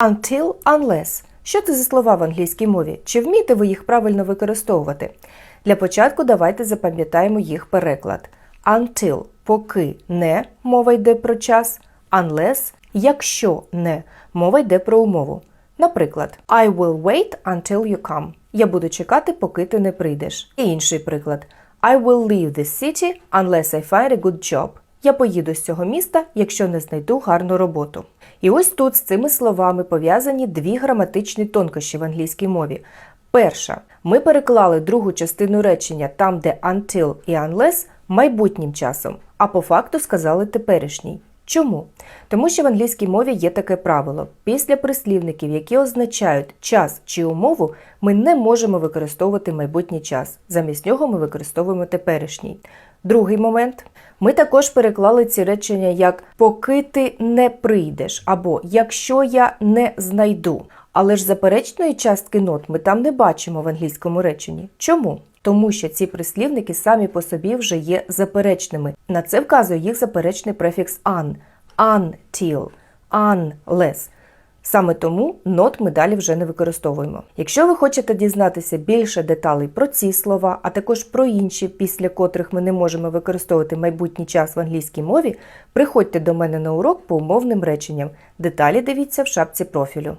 Until, unless. Що це за слова в англійській мові? Чи вмієте ви їх правильно використовувати? Для початку давайте запам'ятаємо їх переклад. Until поки не мова йде про час, unless якщо не мова йде про умову. Наприклад, I will wait until you come. Я буду чекати, поки ти не прийдеш. І інший приклад. I will leave this city unless I find a good job. Я поїду з цього міста, якщо не знайду гарну роботу. І ось тут з цими словами пов'язані дві граматичні тонкощі в англійській мові. Перша, ми переклали другу частину речення там, де until і unless майбутнім часом, а по факту сказали теперішній. Чому? Тому що в англійській мові є таке правило: після прислівників, які означають час чи умову, ми не можемо використовувати майбутній час. Замість нього ми використовуємо теперішній. Другий момент. Ми також переклали ці речення як поки ти не прийдеш або якщо я не знайду. Але ж заперечної частки нот ми там не бачимо в англійському реченні. Чому? Тому що ці прислівники самі по собі вже є заперечними. На це вказує їх заперечний префікс an, until, unless. Саме тому нот ми далі вже не використовуємо. Якщо ви хочете дізнатися більше деталей про ці слова, а також про інші, після котрих ми не можемо використовувати майбутній час в англійській мові, приходьте до мене на урок по умовним реченням. Деталі дивіться в шапці профілю.